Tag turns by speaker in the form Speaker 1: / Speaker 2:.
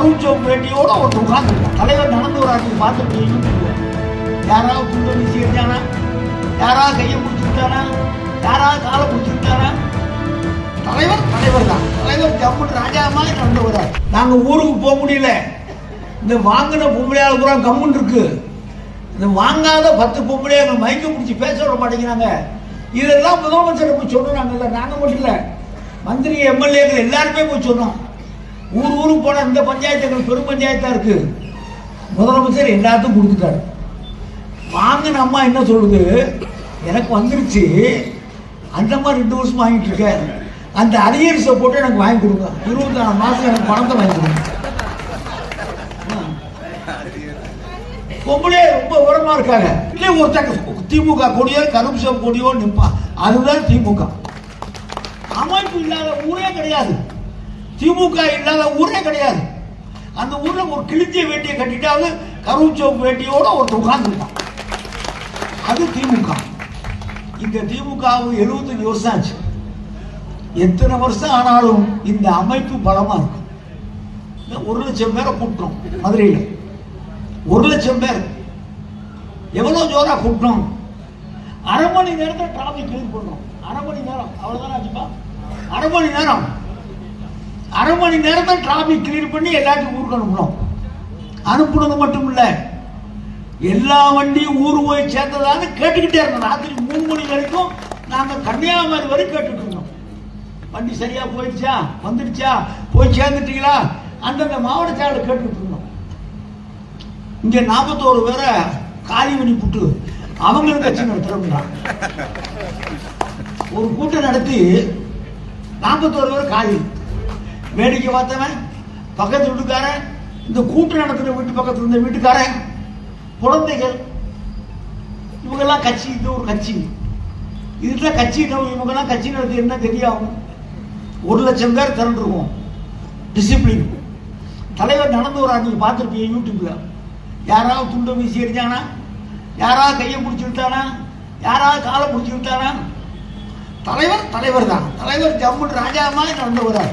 Speaker 1: கரூர் பேட்டியோட வேட்டியோட ஒரு உட்காந்து தலைவர் நடந்து வராங்க பார்த்துட்டு யாராவது துண்டு வீசி இருந்தானா யாராவது கையை பிடிச்சிருக்கானா யாராவது காலை பிடிச்சிருக்கானா தலைவர் தலைவர் தான் தலைவர் ஜம்முன் ராஜா மாதிரி நடந்து வர்றார் நாங்க ஊருக்கு போக முடியல. இந்த வாங்கின பொம்பளையால பூரா கம்முன்னு இருக்கு. இந்த வாங்காத பத்து பொம்பளையை எங்க மைக்க பிடிச்சி பேச விட மாட்டேங்கிறாங்க. இதெல்லாம் முதலமைச்சர் போய் சொன்னாங்கல்ல நாங்க மட்டும் இல்லை. மந்திரி எம்எல்ஏக்கள் எல்லாருமே போய் சொன்னோம். ஊர் ஊருக்கு போனால் இந்த பஞ்சாயத்து எங்களுக்கு பெரும் பஞ்சாயத்தாக இருக்கு. முதலமைச்சர் எல்லாத்தையும் கொடுத்துட்டாரு. வாங்கின அம்மா என்ன சொல்லுது எனக்கு வந்துருச்சு. அந்த மாதிரி ரெண்டு வருஷம் வாங்கிட்டு இருக்கேன். அந்த அரியரிசை போட்டு எனக்கு வாங்கி கொடுங்க. இருபத்தி நாலு மாசம் எனக்கு பணத்தை வாங்கி கொடுங்க. பொம்பளே ரொம்ப உரமா இருக்காங்க. இல்லை ஒருத்தங்க திமுக கொடியோ கருப்பு கொடியோ நிற்பான் அதுதான் திமுக. அமைப்பு இல்லாத ஊரே கிடையாது. திமுக இல்லாத ஊரே கிடையாது. அந்த ஊர்ல ஒரு கிழிஞ்சிய வேட்டியை கட்டிட்டாவது கருப்பு வேட்டியோட ஒருத்தர் உட்கார்ந்துருப்பான் அது திமுக. இந்த திமுக எழுபத்தஞ்சு வருஷம் ஆச்சு. எத்தனை வருஷம் ஆனாலும் இந்த அமைப்பு பலமா இருக்கும் ஒரு லட்சம் பேரை கூட்டணும் மதுரையில். ஒரு லட்சம் பேர். எவ்வளவு ஜோரா கூட்டணும் அரை மணி நேரத்தில் டிராபிக் கிளியர் பண்ணுறோம் அரை மணி நேரம். அவ்வளவுதானே ஆச்சுப்பா அரை மணி நேரம். அரை மணி நேரத்தை டிராபிக் கிளியர் பண்ணி எல்லாத்தையும் ஊருக்கு அனுப்பணும். அனுப்புனது மட்டும் இல்லை எல்லா வண்டியும் ஊர் போய் சேர்ந்ததான்னு கேட்டுக்கிட்டே இருந்தோம். ராத்திரி மூணு மணி வரைக்கும் நாங்கள் கன்னியாகுமரி வரை கேட்டுட்டு இருந்தோம். வண்டி சரியாக போயிடுச்சா? வந்துடுச்சா? போய் சேர்ந்துட்டீங்களா? அந்தந்த மாவட்ட செயலர் கேட்டுக்கிட்டு இருந்தோம். இங்கே நாற்பத்தோரு பேரை காலி பண்ணி புட்டு அவங்களும் கட்சி நடத்துறோம்னா ஒரு கூட்டம் நடத்தி நாற்பத்தோரு பேர் காலி வேடிக்கை பார்த்தவன் பக்கத்து வீட்டுக்காரன் இந்த கூட்டு நடத்துகிற வீட்டு பக்கத்தில் இருந்த வீட்டுக்காரன் குழந்தைகள் இவங்கெல்லாம் கட்சி இது ஒரு கட்சி. இதுல கட்சி இவங்கெல்லாம் கட்சி நடத்தி என்ன தெரியும் ஒரு லட்சம் பேர் திரண்டுருவோம். டிசிப்ளின் தலைவர் நடந்து வராங்க நீங்க பார்த்துருப்பீங்க யூடியூப்ல யாராவது துண்டை வீசி எறிஞ்சானா? யாராவது கையை பிடிச்சி விட்டானா யாராவது காலை பிடிச்சி விட்டானா தலைவர் தலைவர் தான் தலைவர் ஜம்முன் ராஜா மாதிரி நடந்து வர்றார்